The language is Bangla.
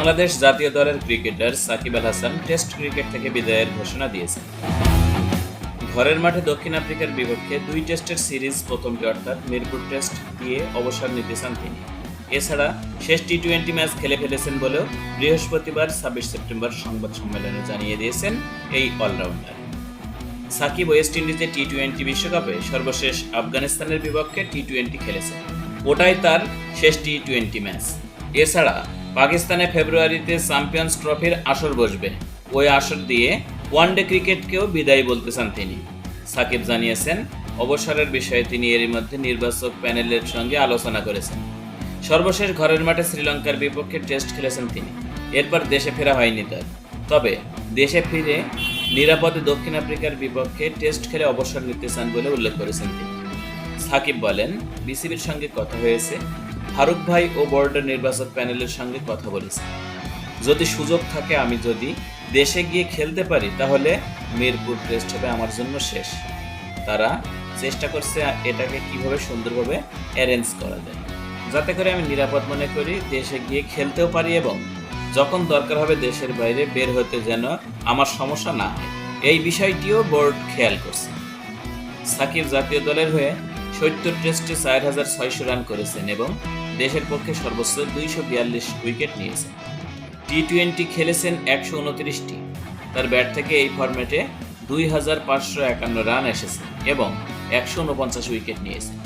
বাংলাদেশ জাতীয় দলের cricketer Shakib Al Hasan test cricket থেকে বিদায়ের ঘোষণা দিয়েছেন। ঘরের মাঠে দক্ষিণ আফ্রিকার বিপক্ষে দুই টেস্টের সিরিজ প্রথমটি অর্থাৎ মিরপুর টেস্ট দিয়ে অবসর নিতে চান তিনি। এছাড়া শেষ টি টোয়েন্টি ম্যাচ খেলে ফেলেছেন বলেও বৃহস্পতিবার ছাব্বিশ সেপ্টেম্বর সংবাদ সম্মেলনে জানিয়ে দিয়েছেন এই অলরাউন্ডার। সাকিব ওয়েস্ট ইন্ডিজে টি টোয়েন্টি বিশ্বকাপে সর্বশেষ আফগানিস্তানের বিপক্ষে টি টোয়েন্টি খেলেছেন। ওটাই তার শেষ টি টোয়েন্টি ম্যাচ। এছাড়া পাকিস্তানে ফেব্রুয়ারিতে চ্যাম্পিয়ন্স ট্রফির আসর বসবে। ওই আসর দিয়ে ওয়ানডে ক্রিকেটকেও বিদায় বলতে চান তিনি। সাকিব জানিয়েছেন, অবসরের বিষয়ে তিনি এরই মধ্যে নির্বাচক প্যানেলের সঙ্গে আলোচনা করেছেন। সর্বশেষ ঘরের মাঠে শ্রীলঙ্কার বিপক্ষে টেস্ট খেলেছেন তিনি। এরপর দেশে ফেরা হয়নি তার। তবে দেশে ফিরে নিরাপদে দক্ষিণ আফ্রিকার বিপক্ষে টেস্ট খেলে অবসর নিতে চান বলে উল্লেখ করেছেন তিনি। সাকিব বলেন, বিসিবির সঙ্গে কথা হয়েছে। ফারুক ভাই ও বোর্ডের নির্বাচক প্যানেলের সঙ্গে কথা বলেছি। যদি সুযোগ থাকে আমি যদি দেশে গিয়ে খেলতে পারি, তাহলে মিরপুর টেস্ট হবে আমার জন্য শেষ। তারা চেষ্টা করছে এটাকে কীভাবে সুন্দরভাবে অ্যারেঞ্জ করা যায়। যাতে করে আমি নিরাপদ মনে করি, দেশে গিয়ে খেলতেও পারি এবং যখন দরকার হবে দেশের বাইরে বের হতে যেন আমার সমস্যা না হয়। এই বিষয়টিও বোর্ড খেয়াল করছে। সাকিব জাতীয় দলের হয়ে সত্তর টেস্টে চার হাজার ছয়শো রান করেছেন এবং দেশের পক্ষে সর্বোচ্চ দুইশো বিয়াল্লিশ উইকেট নিয়েছেন টি টোয়েন্টি খেলেছেন একশো উনত্রিশটি। তার ব্যাট থেকে এই ফর্ম্যাটে দুই হাজার পাঁচশো একান্ন রান এসেছে এবং একশো উনপঞ্চাশ উইকেট নিয়েছেন